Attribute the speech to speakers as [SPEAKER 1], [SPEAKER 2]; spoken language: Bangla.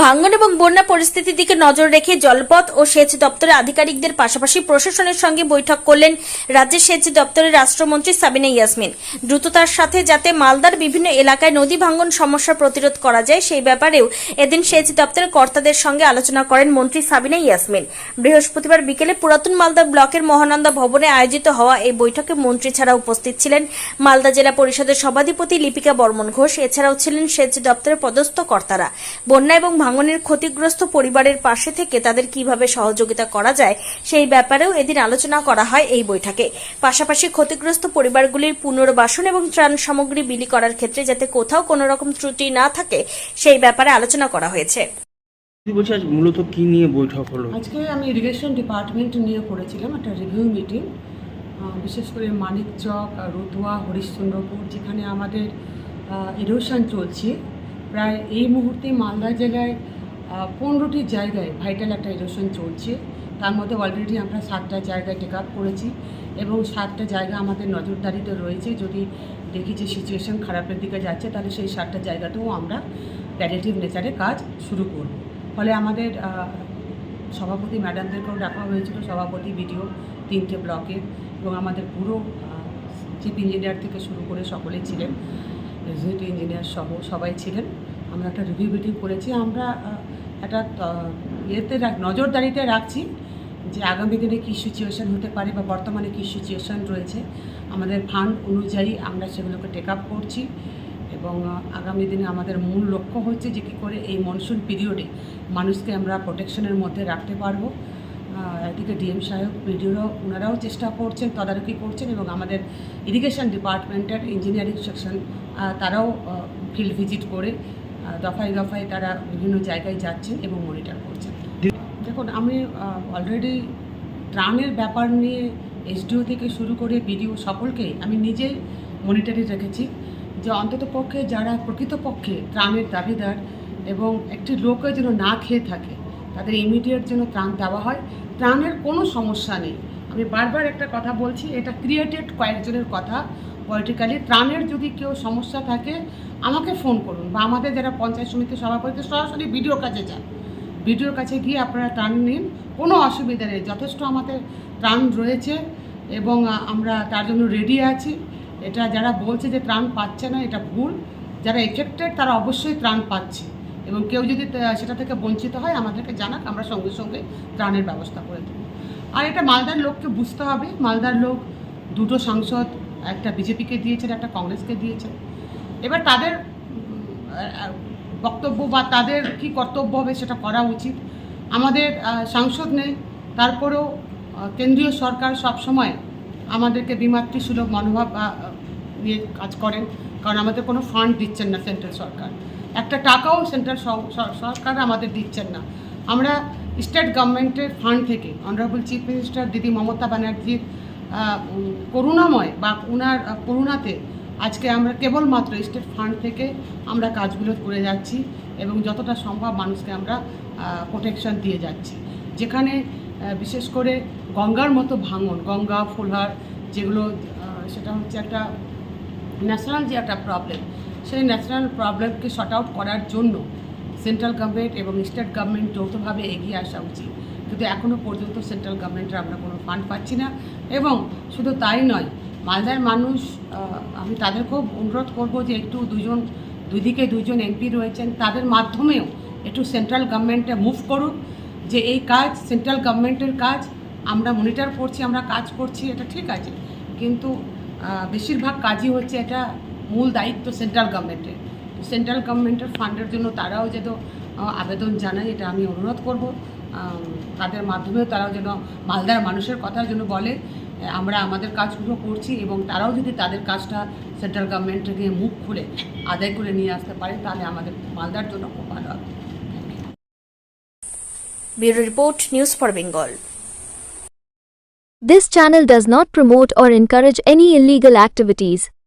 [SPEAKER 1] ভাঙ্গন এবং বন্যা পরিস্থিতির দিকে নজর রেখে জলপথ ও সেচ দপ্তরের আধিকারিকদের পাশাপাশি প্রশাসনের সঙ্গে বৈঠক করলেন রাজ্যের সেচ দপ্তরের রাষ্ট্রমন্ত্রী সাবিনা ইয়াসমিন। দ্রুততার সাথে যাতে মালদার বিভিন্ন এলাকায় নদী ভাঙ্গন সমস্যা প্রতিরোধ করা যায়, সেই ব্যাপারেও এদিন সেচ দপ্তরের কর্তাদের সঙ্গে আলোচনা করেন মন্ত্রী সাবিনা ইয়াসমিন। বৃহস্পতিবার বিকেলে পুরাতন মালদা ব্লকের মহানন্দা ভবনে আয়োজিত হওয়া এই বৈঠকে মন্ত্রী ছাড়া উপস্থিত ছিলেন মালদা জেলা পরিষদের সভাধিপতি লিপিকা বর্মন ঘোষ। এছাড়াও ছিলেন সেচ দপ্তরের পদস্থ কর্তারা। বন্যা এবং ভাঙনের ক্ষতিগ্রস্ত পরিবারের পাশে থেকে তাদের কীভাবে সহযোগিতা করা যায় সেই ব্যাপারেও এদিন আলোচনা করা হয় এই বৈঠকে। পাশাপাশি ক্ষতিগ্রস্ত পরিবারগুলির পুনর্বাসন এবং ত্রাণ সামগ্রী বিলি করার ক্ষেত্রে যাতে কোথাও কোনো রকম ত্রুটি না থাকে সেই ব্যাপারে আলোচনা করা হয়েছে।
[SPEAKER 2] বলছি আজ মূলত কি নিয়ে বৈঠক হলো?
[SPEAKER 3] আজকে আমি ইরিগেশন ডিপার্টমেন্ট নিয়ে করেছিলাম একটা রিভিউ মিটিং। বিশেষ করে মানিকচক আর রতুয়া হরিশ্চন্দ্রপুর যেখানে আমাদের এরোশন চলছে। প্রায় এই মুহূর্তে মালদা জেলায় পনেরোটি জায়গায় ভাইটাল একটা এরোশন চলছে। তার মধ্যে অলরেডি আমরা সাতটা জায়গায় টেক আপ করেছি এবং সাতটা জায়গা আমাদের নজরদারিতে রয়েছে। যদি দেখি যে সিচুয়েশন খারাপের দিকে যাচ্ছে, তাহলে সেই সাতটা জায়গাতেও আমরা প্যারেটিভ নেচারে কাজ শুরু করব। ফলে আমাদের সভাপতি ম্যাডামদেরকেও ডাকা হয়েছিল, সভাপতি বিডিও তিনটে ব্লকে এবং আমাদের পুরো চিফ ইঞ্জিনিয়ার থেকে শুরু করে সকলেই ছিলেন। রেজিডেন্ট ইঞ্জিনিয়ার সহ সবাই ছিলেন। আমরা একটা রিভিউ মিটিং করেছি। আমরা একটা ইয়েতে রাখ- নজরদারিতে রাখছি যে আগামী দিনে কী সিচুয়েশন হতে পারে বা বর্তমানে কী সিচুয়েশন রয়েছে। আমাদের ফান্ড অনুযায়ী আমরা সেগুলোকে টেক আপ করছি এবং আগামী দিনে আমাদের মূল লক্ষ্য হচ্ছে যে কী করে এই মনসুন পিরিয়ডে মানুষকে আমরা প্রোটেকশনের মধ্যে রাখতে পারব। এদিকে ডিএম সাহেব বিডিওরাও ওনারাও চেষ্টা করছেন, তদারকি করছেন এবং আমাদের ইরিগেশন ডিপার্টমেন্টের ইঞ্জিনিয়ারিং সেকশন তারাও ফিল্ড ভিজিট করে দফায় দফায় তারা বিভিন্ন জায়গায় যাচ্ছেন এবং মনিটর করছেন। দেখুন, আমি অলরেডি ত্রাণের ব্যাপার নিয়ে এসডিও থেকে শুরু করে বিডিও সকলকেই আমি নিজেই মনিটরে রেখেছি যে অন্তত পক্ষে যারা প্রকৃতপক্ষে ত্রাণের দাবিদার এবং একটি লোকে যেন না খেয়ে থাকে, তাদের ইমিডিয়েট যেন ত্রাণ দেওয়া হয়। ত্রাণের কোনো সমস্যা নেই। আমি বারবার একটা কথা বলছি, এটা ক্রিয়েটেড কয়েকজনের কথা পলিটিক্যালি ত্রাণের যদি কেউ সমস্যা থাকে, আমাকে ফোন করুন বা আমাদের যারা পঞ্চায়েত সমিতির সভাপতি, সরাসরি ভিডিওর কাছে যান। ভিডিওর কাছে গিয়ে আপনারা ত্রাণ নিন, কোনো অসুবিধা নেই, যথেষ্ট আমাদের ত্রাণ রয়েছে এবং আমরা তার জন্য রেডি আছি। এটা যারা বলছে যে ত্রাণ পাচ্ছে না, এটা ভুল। যারা এফেক্টেড তারা অবশ্যই ত্রাণ পাচ্ছে। এবং কেউ যদি সেটা থেকে বঞ্চিত হয়, আমাদেরকে জানাক, আমরা সঙ্গে সঙ্গে ত্রাণের ব্যবস্থা করে দেবো। আর এটা মালদার লোককে বুঝতে হবে। মালদার লোক দুটো সাংসদ, একটা বিজেপিকে দিয়েছেন একটা কংগ্রেসকে দিয়েছেন এবার তাদের বক্তব্য বা তাদের কি কর্তব্য হবে সেটা করা উচিত। আমাদের সাংসদ নেই, তারপরেও কেন্দ্রীয় সরকার সব সময় আমাদেরকে বিমাতৃ সুলভ মনোভাব নিয়ে কাজ করেন। কারণ আমাদের কোনো ফান্ড দিচ্ছেন না সেন্ট্রাল সরকার। একটা টাকাও সেন্ট্রাল সরকার আমাদের দিচ্ছেন না। আমরা স্টেট গভর্নমেন্টের ফান্ড থেকে অনারেবল চিফ মিনিস্টার দিদি মমতা ব্যানার্জির করুণাময় বা ওনার করুণাতে আজকে আমরা কেবলমাত্র স্টেট ফান্ড থেকে আমরা কাজগুলো করে যাচ্ছি এবং যতটা সম্ভব মানুষকে আমরা প্রোটেকশন দিয়ে যাচ্ছি। যেখানে বিশেষ করে গঙ্গার মতো ভাঙন, গঙ্গা, ফুলহার যেগুলো সেটা হচ্ছে একটা ন্যাশনাল যে একটা প্রবলেম সেই ন্যাশনাল প্রবলেমকে শর্ট আউট করার জন্য সেন্ট্রাল গভর্নমেন্ট এবং স্টেট গভর্নমেন্ট যৌথভাবে এগিয়ে আসা উচিত। কিন্তু এখনও পর্যন্ত সেন্ট্রাল গভর্নমেন্টের আমরা কোনো ফান্ড পাচ্ছি না এবং শুধু তাই নয়, মালদার মানুষ আমি তাদেরকেও অনুরোধ করব যে একটু দুজন, দুদিকে দুজন এমপি রয়েছেন, তাদের মাধ্যমেও একটু সেন্ট্রাল গভর্নমেন্টে মুভ করুক, যে এই কাজ, সেন্ট্রাল গভর্নমেন্টের কাজ, আমরা মনিটর করছি, আমরা কাজ করছি, এটা ঠিক আছে। কিন্তু বেশিরভাগ কাজই হচ্ছে এটা মূল দায়িত্ব সেন্ট্রাল গভর্নমেন্টের। সেন্ট্রাল গভর্নমেন্টের ফান্ডের জন্য তারাও যেন আবেদন জানায় এটা আমি অনুরোধ করব। তাদের মাধ্যমেও তারাও যেন মালদার মানুষের কথার জন্য বলে। আমরা আমাদের কাজগুলো করছি এবং তারাও যদি তাদের কাজটা সেন্ট্রাল গভর্নমেন্টে গিয়ে মুখ খুলে আদায় করে নিয়ে আসতে পারে তাহলে আমাদের মালদার জন্য খুব ভালো হবে।
[SPEAKER 1] Bureau report news for Bengal.
[SPEAKER 4] This channel does not promote or encourage any illegal activities.